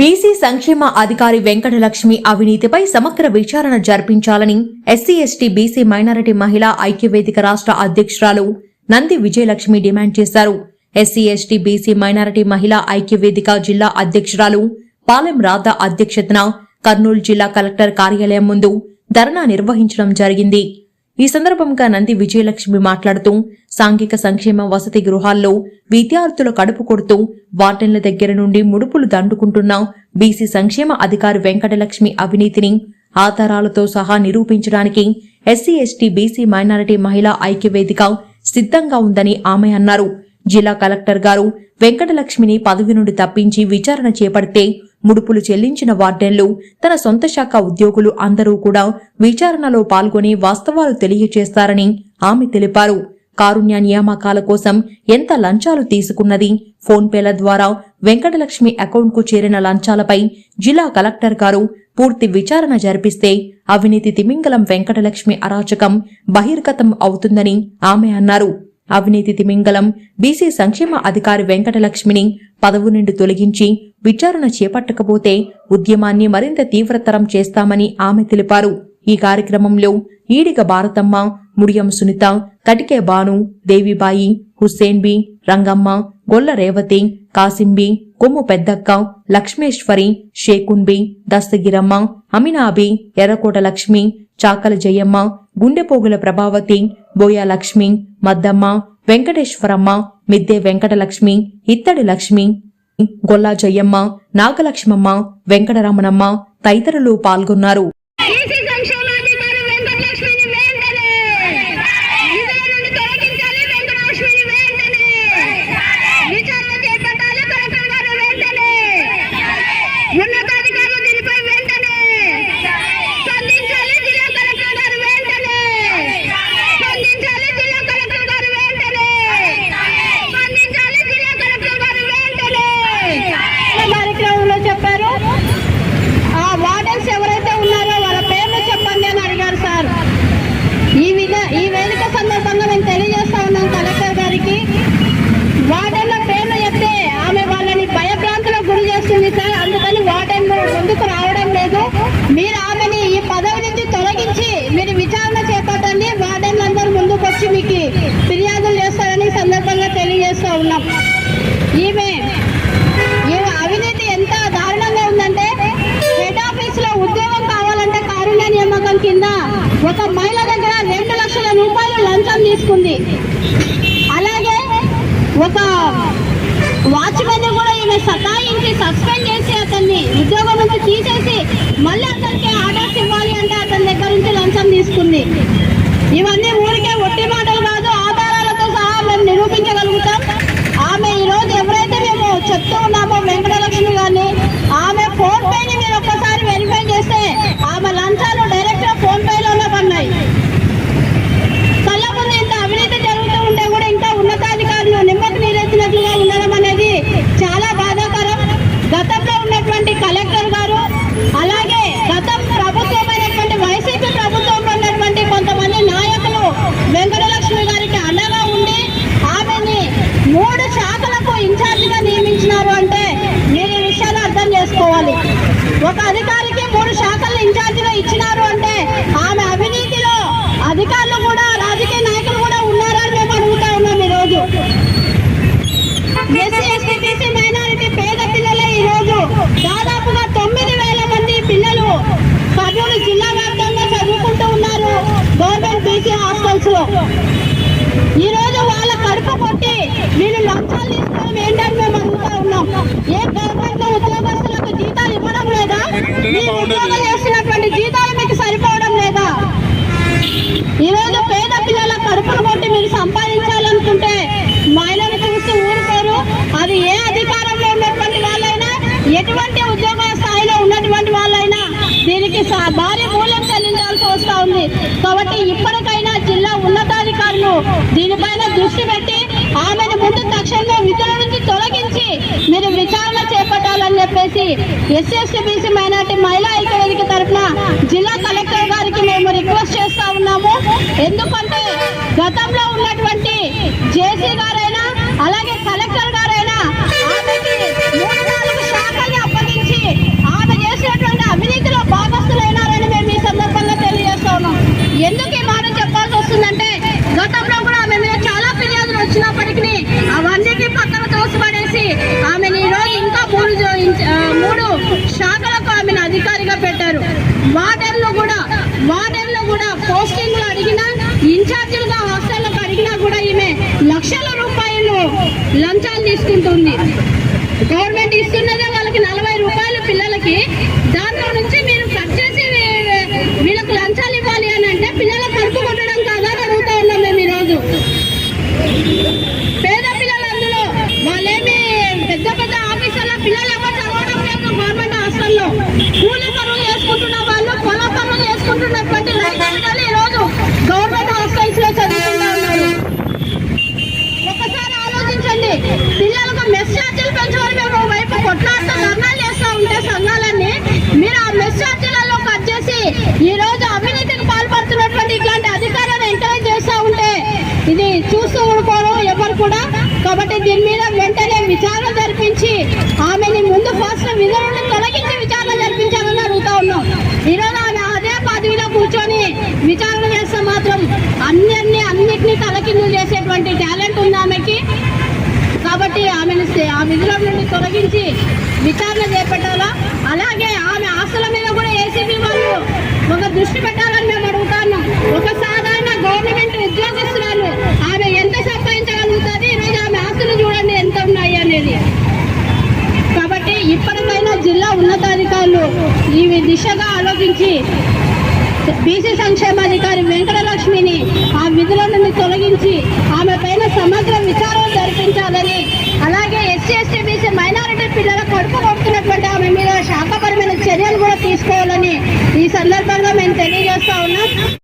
BC సంక్షేమ అధికారి వెంకటలక్ష్మి అవినీతిపై సమగ్ర విచారణ జరిపించాలని ఎస్సీ ఎస్టీ బీసీ మైనారిటీ మహిళా ఐక్యవేదిక రాష్ట్ర అధ్యక్షురాలు నంది విజయలక్ష్మి డిమాండ్ చేశారు. ఎస్సీ ఎస్టీ బీసీ మైనారిటీ మహిళా ఐక్యవేదిక జిల్లా అధ్యక్షురాలు పాలెం రాధ అధ్యక్షతన కర్నూలు జిల్లా కలెక్టర్ కార్యాలయం ముందు ధర్నా నిర్వహించడం జరిగింది. ఈ సందర్భంగా నంది విజయలక్ష్మి మాట్లాడుతూ సాంఘిక సంక్షేమ వసతి గృహాల్లో విద్యార్థుల కడుపు కొడుతూ వార్డెన్ల దగ్గర నుండి ముడుపులు దండుకుంటున్న బీసీ సంక్షేమ అధికారి వెంకటలక్ష్మి అవినీతిని ఆధారాలతో సహా నిరూపించడానికి ఎస్సీ ఎస్టీ బీసీ మైనారిటీ మహిళా ఐక్యవేదిక సిద్ధంగా ఉందని ఆమె అన్నారు. జిల్లా కలెక్టర్ గారు వెంకటలక్ష్మిని పదవి నుండి తప్పించి విచారణ చేపడితే ముడుపులు చెల్లించిన వార్డెన్లు తన సొంత శాఖ ఉద్యోగులు అందరూ కూడా విచారణలో పాల్గొని వాస్తవాలు తెలియచేస్తారని ఆమె తెలిపారు. కారుణ్య నియామకాల కోసం ఎంత లంచాలు తీసుకున్నది? ఫోన్పేల ద్వారా వెంకటలక్ష్మి అకౌంట్కు చేరిన లంచాలపై జిల్లా కలెక్టర్ గారు పూర్తి విచారణ జరిపిస్తే అవినీతి తిమింగలం వెంకటలక్ష్మి అరాచకం బహిర్గతం అవుతుందని ఆమె అన్నారు. అవినీతి తిమింగలం బీసీ సంక్షేమ అధికారి వెంకటలక్ష్మిని పదవి నుండి తొలగించి విచారణ చేపట్టకపోతే ఉద్యమాన్ని మరింత తీవ్రతరం చేస్తామని ఆమె తెలిపారు. ఈ కార్యక్రమంలో ఈడిగ భారతమ్మ ముడియం సునీత కటికే బాను దేవిబాయి హుస్సేన్ బి రంగమ్మ గొల్ల రేవతి కాసింబి కొమ్ము పెద్దక్క లక్ష్మేశ్వరి షేకున్బి దస్తగిరమ్మ అమినాబి ఎర్రకోట లక్ష్మి చాకల జయమ్మ గుండెపోగుల ప్రభావతి బోయ లక్ష్మి మద్దమ్మ వెంకటేశ్వరమ్మ మిద్దె వెంకటలక్ష్మి ఇత్తడి లక్ష్మి గొల్లా జయమ్మ నాగలక్ష్మమ్మ వెంకటరమణమ్మ తదితరులు పాల్గొన్నారు బీసీ సంక్షేమాధికారి వెంకటలక్ష్మిని వెంటనే విధుల నుండి తొలగించాలి వెంకటలక్ష్మిని వెంటనే విచారణ చేపట్టాలి కలెక్టర్ గారు వెంటనే ఉన్నతాధికారులు దీనిపై వెంటనే స్పందించాలి జిల్లా కలెక్టర్ గారు వెంటనే స్పందించాలి జిల్లా కలెక్టర్ గారు వెంటనే స్పందించాలి జిల్లా కలెక్టర్ గారు వెంటనే కార్యక్రమంలో చెప్పారు ఆ వార్డెన్స్ ఎవరైతే ఉన్నారో వాళ్ళ పేర్లు చెప్పండి అని అడిగారు సార్ ఈ విధ ఈ వేదిక సందర్భంగా మేము తెలియజేస్తా ఉన్నాం కలెక్టర్ గారికి వార్డెన్ల పేర్లు చెప్తే ఆమె వాళ్ళని భయభ్రాంతులకు గురి చేస్తుంది సార్ అందుకని వార్డెన్ ముందుకు రావడం లేదు మీరు ఆమెని ఈ పదవి నుంచి తొలగించి మీరు విచారణ చేపట్టండి వార్డెన్లందరూ ముందుకు వచ్చి మీకు ఫిర్యాదులు చేస్తారని ఈ సందర్భంగా దారుణంగా ఉన్నాం. ఈమె ఈమె అవినీతి ఎంత దారుణంగా ఉందంటే హెడ్ ఆఫీస్లో ఉద్యోగం కావాలంటే కారుణ్య నియామకం కింద ఒక మహిళ దగ్గర రెండు లక్షల రూపాయలు లంచం తీసుకుంది. అలాగే ఒక వాచ్మెన్ కూడా ఈమె సతాయించి సస్పెండ్ చేసి అతన్ని ఉద్యోగం నుంచి తీసేసి మళ్ళీ అతనికి ఆర్డర్స్ ఇవ్వాలి అంటే అతని దగ్గర నుంచి లంచం తీసుకుంది. ఇవన్నీ ఊరికే ఒట్టి మాటలు కాదు సహా మేము నిరూపించగలుగుతాం ఆమె ఈ రోజు ఎవరైతే మేము చెప్తూ ఉన్నామో వెంకటలక్ష్మి గారిని ఆమె ఫోన్ పేని మీరు ఒక్కసారి వెరిఫై చేస్తే ఆమె లంచాలు డైరెక్ట్గా ఫోన్ పేలోనే పడినాయి కళ్ళ ముందు ఇంత అవినీతి జరుగుతూ ఉంటే కూడా ఇంకా ఉన్నతాధికారులు నిమ్మకు నీరెత్తినట్లుగా ఉండడం అనేది చాలా బాధాకరం గతంలో ఉన్నటువంటి కలెక్టర్ గారు అలాగే గతం ప్రభుత్వమైనటువంటి వైసీపీ ప్రభుత్వంలో ఉన్నటువంటి కొంతమంది నాయకులు వెంకటలక్ష్మి గారికి అండగా ఉండి ఆమెని మూడు శాఖలకు ఇన్ఛార్జిగా నియమించినారు అంటే మీరు ఈ విషయాలు అర్థం చేసుకోవాలి. ఒక అధికారికి మూడు శాఖలు ఇన్ఛార్జిగా ఇచ్చినారు అంటే ఆమె అవినీతిలో అధికారులు కూడా రాజకీయ నాయకులు కూడా ఉన్నారని మేము అడుగుతా ఉన్నాం ఈరోజు. ఎస్సీ ఎస్టీ బీసీ మైనారిటీ పేద పిల్లలే ఈరోజు దాదాపుగా తొమ్మిది వేల మంది పిల్లలు కర్నూలు జిల్లా వ్యాప్తంగా చదువుకుంటూ ఉన్నారు గవర్నమెంట్ బీసీ హాస్టల్స్లో ఈరోజు రోజు వాళ్ళ కడుపు కొట్టి వీళ్ళు లంచాలు తీసుకోవడం ఏంటని మేము అడుగుతా ఉన్నాం ఏ గవర్నమెంట్ ఉద్యోగస్తులకు జీతాలు ఇవ్వడం లేదా మీ ఉద్యోగం చేస్తున్నటువంటి జీతాలు మీకు సరిపోవడం లేదా ఈ రోజు పేద పిల్లల కడుపులు కొట్టి మీరు సంపాదించాలనుకుంటే మహిళలు చూసి ఊరుకోరు అది ఏ అధికారంలో ఉన్నటువంటి వాళ్ళైనా ఎటువంటి ఉద్యోగ స్థాయిలో ఉన్నటువంటి వాళ్ళైనా దీనికి సా- భారీ మూల్యం చెల్లించాల్సి వస్తా ఉంది కాబట్టి ఇప్పటికైనా జిల్లా ఉన్నతాధికారులు దీనిపైన దృష్టి పెట్టి ఆమెను ముందు తక్షణంలో విధుల నుంచి తొలగించి మీరు విచారణ చేపట్టాలని చెప్పేసి ఎస్సీ ఎస్టీ బీసీ మైనార్టీ మహిళా ఐక్యవేదిక తరఫున జిల్లా కలెక్టర్ గారికి మేము రిక్వెస్ట్ చేస్తా ఉన్నాము. ఎందుకంటే గతంలో ఉన్నటువంటి జేసీ గారైనా అలాగే కలెక్టర్ గారైనా ఆమెకి మూడు నాలుగు శాఖల్ని అప్పగించి ఎందుకు ఈ మాట చెప్పాల్సి వస్తుందంటే గతంలో కూడా ఆమె మీద చాలా ఫిర్యాదులు వచ్చినప్పటికీ అవన్నీ పక్కన తోసిపడేసి ఆమెను ఈ రోజు ఇంకా మూడు మూడు శాఖలకు ఆమెను అధికారిగా పెట్టారు. వార్డెన్లు కూడా వార్డెన్లు కూడా పోస్టింగ్లు అడిగినా ఇన్ఛార్జీలుగా హాస్టళ్ళకు అడిగినా కూడా ఈమె లక్షల రూపాయలు లంచాలు తీసుకుంటుంది. గవర్నమెంట్ ఇస్తున్నదే వాళ్ళకి నలభై రూపాయలు పిల్లలకి. దాంట్లో నుంచి మీరు కట్ చేసి వీ- వీళ్ళకి లంచాలు ఇవ్వాలి అని అంటే పిల్లల కడుపు కొట్టడం కాదా అని అడుగుతా ఉన్నాం మేము ఈరోజు పేద పిల్లలు అందులో వాళ్ళేమి పెద్ద పెద్ద ఆఫీసర్ల పిల్లలు ఎవరు చదవడం లేదు గవర్నమెంట్ హాస్టల్లో కూలి పనులు చేసుకుంటున్న వాళ్ళు పొల పనులు చేసుకుంటున్నటువంటి రైతు బిడ్డలు ఈ రోజు గవర్నమెంట్ హాస్టల్స్లో చదువుకుంటా ఉన్నారు ఒకసారి ఆలోచించండి పిల్లలకు మెస్ ఛార్జీలు పెంచమని మేము వైపు కొట్లాడుతూ ధర్నాలు చేస్తూ ఉంటే సంఘాలన్నీ మీరు ఆ మెస్ ఛార్జీలలో కట్ చేసి ఈ రోజు అవినీతికి పాల్పడుతున్నటువంటి ఇట్లాంటి అధికారులను ఎంకరేజ్ చేస్తూ ఉంటే ఇది చూస్తూ ఊరుకోరు ఎవరు కూడా కాబట్టి దీని మీద వెంటనే విచారణ జరిపించి ఆమెని ముందు ఫస్ట్ విధులను తొలగించి విచారణ జరిపించాలని అడుగుతా ఉన్నాం. ఈరోజు ఆమె అదే పదవిలో కూర్చొని విచారణ చేస్తే మాత్రం అన్ని అన్నిటినీ తలకిందులు చేసేటువంటి టాలెంట్ ఉంది ఆమెకి. కాబట్టి ఆమెను ఆ విధుల నుండి తొలగించి విచారణ చేపట్టాలా? అలాగే ఆమె ఆస్తుల మీద కూడా ఏసీబీ వాళ్ళు ఒక దృష్టి పెట్టాలి మేము అడుగుతాను ఒక సాధారణ గవర్నమెంట్ ఉద్యోగస్తురాలు ఆమె ఎంత సంపాదించగలుగుతుంది ఈరోజు ఆమె ఆస్తులు చూడండి ఎంత ఉన్నాయి అనేది కాబట్టి ఇప్పటికైనా జిల్లా ఉన్నతాధికారులు ఈ దిశగా ఆలోచించి బీసీ సంక్షేమాధికారి వెంకటలక్ష్మిని ఆ విధుల నుండి తొలగించి ఆమె పైన సమగ్ర విచారణ జరిపించాలని అలాగే ఎస్సీ ఎస్టీ బీసీ మైనారిటీ పిల్లల కడుపు కొడుతున్నటువంటి ఆమె మీద శాఖపరమైన చర్యలు కూడా తీసుకోవాలని ఈ సందర్భంగా మేము తెలియజేస్తా ఉన్నాం.